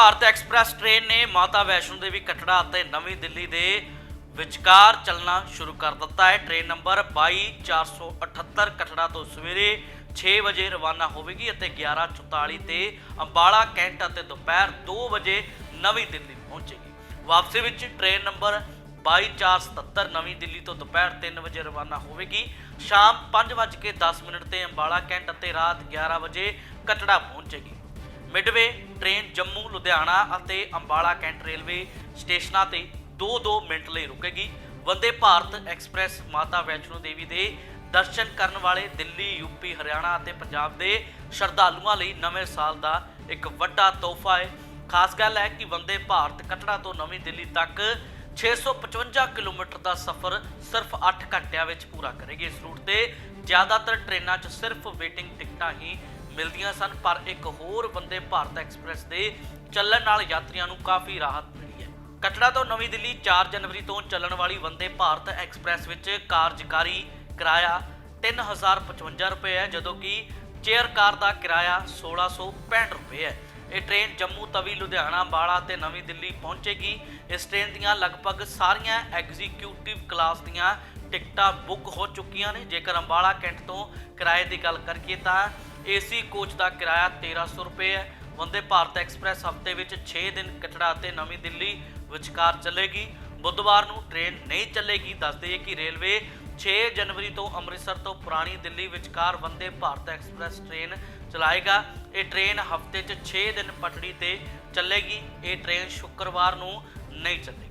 Bharat express train ਨੇ ਮਾਤਾ ਵੈਸ਼ਨੋ ਦੇਵੀ ਕਟੜਾ ਅਤੇ ਨਵੀਂ ਦਿੱਲੀ ਦੇ ਵਿਚਕਾਰ ਚੱਲਣਾ ਸ਼ੁਰੂ ਕਰ ਦਿੱਤਾ ਹੈ। ਟ੍ਰੇਨ ਨੰਬਰ 22478 ਕਟੜਾ ਤੋਂ ਸਵੇਰੇ 6 ਵਜੇ ਰਵਾਨਾ ਹੋਵੇਗੀ ਅਤੇ 11:44 ਤੇ ਅੰਬਾਲਾ, ਕੈਂਟ ਅਤੇ ਦੁਪਹਿਰ 2 ਵਜੇ ਨਵੀਂ ਦਿੱਲੀ ਪਹੁੰਚੇਗੀ। ਵਾਪਸੀ ਵਿੱਚ ਟ੍ਰੇਨ ਨੰਬਰ 22477 ਨਵੀਂ ਦਿੱਲੀ ਤੋਂ ਦੁਪਹਿਰ 3 ਵਜੇ ਰਵਾਨਾ ਹੋਵੇਗੀ। ਸ਼ਾਮ 5:10 ਮਿੰਟ ਤੇ ਅੰਬਾਲਾ, ਕੈਂਟ ਅਤੇ ਰਾਤ 11 ਵਜੇ ਕਟੜਾ ਪਹੁੰਚੇਗੀ। ਮਿਡਵੇ, ਟ੍ਰੇਨ ਜੰਮੂ, ਲੁਧਿਆਣਾ ਅਤੇ ਅੰਬਾਲਾ ਕੈਂਟ ਰੇਲਵੇ ਸਟੇਸ਼ਨਾਂ ਤੇ 2-2 ਮਿੰਟ ਲਈ ਰੁਕੇਗੀ। ਵੰਦੇ ਭਾਰਤ ਐਕਸਪ੍ਰੈਸ ਮਾਤਾ ਵੈਸ਼ਨੋ ਦੇਵੀ ਦੇ ਦਰਸ਼ਨ ਕਰਨ ਵਾਲੇ ਦਿੱਲੀ ਯੂਪੀ ਹਰਿਆਣਾ ਅਤੇ ਪੰਜਾਬ ਦੇ ਸ਼ਰਧਾਲੂਆਂ ਲਈ ਨਵੇਂ ਸਾਲ ਦਾ ਇੱਕ ਵੱਡਾ ਤੋਹਫਾ ਹੈ। ਖਾਸ ਗੱਲ ਹੈ ਕਿ ਵੰਦੇ ਭਾਰਤ ਕਟੜਾ ਤੋਂ ਨਵੀਂ ਦਿੱਲੀ ਤੱਕ 655 ਕਿਲੋਮੀਟਰ ਦਾ ਸਫ਼ਰ ਸਿਰਫ 8 ਘੰਟਿਆਂ ਵਿੱਚ ਪੂਰਾ ਕਰੇਗੀ। ਇਸ ਰੂਟ ਤੇ ਜ਼ਿਆਦਾਤਰ ਟ੍ਰੇਨਾਂ 'ਚ ਸਿਰਫ ਵੇਟਿੰਗ ਟਿਕਟਾਂ ਹੀ ਮਿਲਦੀਆਂ ਸਨ, ਪਰ ਇੱਕ ਹੋਰ ਵੰਦੇ ਭਾਰਤ ਐਕਸਪ੍ਰੈਸ ਦੇ ਚੱਲਣ ਨਾਲ ਯਾਤਰੀਆਂ ਨੂੰ ਕਾਫੀ ਰਾਹਤ ਮਿਲੀ ਹੈ। ਕਟੜਾ ਤੋਂ ਨਵੀਂ ਦਿੱਲੀ 4 ਜਨਵਰੀ ਤੋਂ ਚੱਲਣ ਵਾਲੀ ਵੰਦੇ ਭਾਰਤ ਐਕਸਪ੍ਰੈਸ ਵਿੱਚ ਕਾਰਜਕਾਰੀ ਕਿਰਾਇਆ 3055 ਰੁਪਏ ਹੈ, ਜਦੋਂ ਕਿ ਚੇਅਰ ਕਾਰ ਦਾ ਕਿਰਾਇਆ 1665 ਰੁਪਏ ਹੈ। ਇਹ ਟ੍ਰੇਨ ਜੰਮੂ ਤਵੀ, ਲੁਧਿਆਣਾ ਅੰਬਾਲਾ ਤੇ ਨਵੀਂ ਦਿੱਲੀ ਪਹੁੰਚੇਗੀ। ਇਸ ਟ੍ਰੇਨ ਦੀਆਂ ਲਗਭਗ ਸਾਰੀਆਂ ਐਗਜ਼ੀਕਿਊਟਿਵ ਕਲਾਸ ਦੀਆਂ ਟਿਕਟਾਂ ਬੁੱਕ ਹੋ ਚੁੱਕੀਆਂ ਨੇ। ਜੇਕਰ ਅੰਬਾਲਾ ਕੈਂਟ ਤੋਂ ਕਿਰਾਏ ਦੀ ਗੱਲ ਕਰੀਏ ਤਾਂ ਏਸੀ ਕੋਚ ਦਾ ਕਿਰਾਇਆ 1300 ਰੁਪਏ ਹੈ। ਵੰਦੇ ਭਾਰਤ ਐਕਸਪ੍ਰੈਸ ਹਫ਼ਤੇ ਵਿੱਚ 6 ਦਿਨ ਕਟੜਾ ਅਤੇ ਨਵੀਂ ਦਿੱਲੀ ਵਿਚਕਾਰ ਚੱਲੇਗੀ। ਬੁੱਧਵਾਰ ਨੂੰ ਟ੍ਰੇਨ ਨਹੀਂ ਚੱਲੇਗੀ। ਦੱਸ ਦੱਸਦੇ ਕਿ ਰੇਲਵੇ 6 ਜਨਵਰੀ ਤੋਂ ਅੰਮ੍ਰਿਤਸਰ ਤੋਂ ਪੁਰਾਣੀ ਦਿੱਲੀ ਵਿਚਕਾਰ ਵੰਦੇ ਭਾਰਤ ਐਕਸਪ੍ਰੈਸ ਟ੍ਰੇਨ ਚਲਾਏਗਾ। ਇਹ ਟ੍ਰੇਨ ਹਫ਼ਤੇ 'ਚ 6 ਦਿਨ ਪਟੜੀ ਤੇ ਚੱਲੇਗੀ। ਇਹ ਟ੍ਰੇਨ ਸ਼ੁੱਕਰਵਾਰ ਨੂੰ ਨਹੀਂ ਚੱਲੇਗੀ।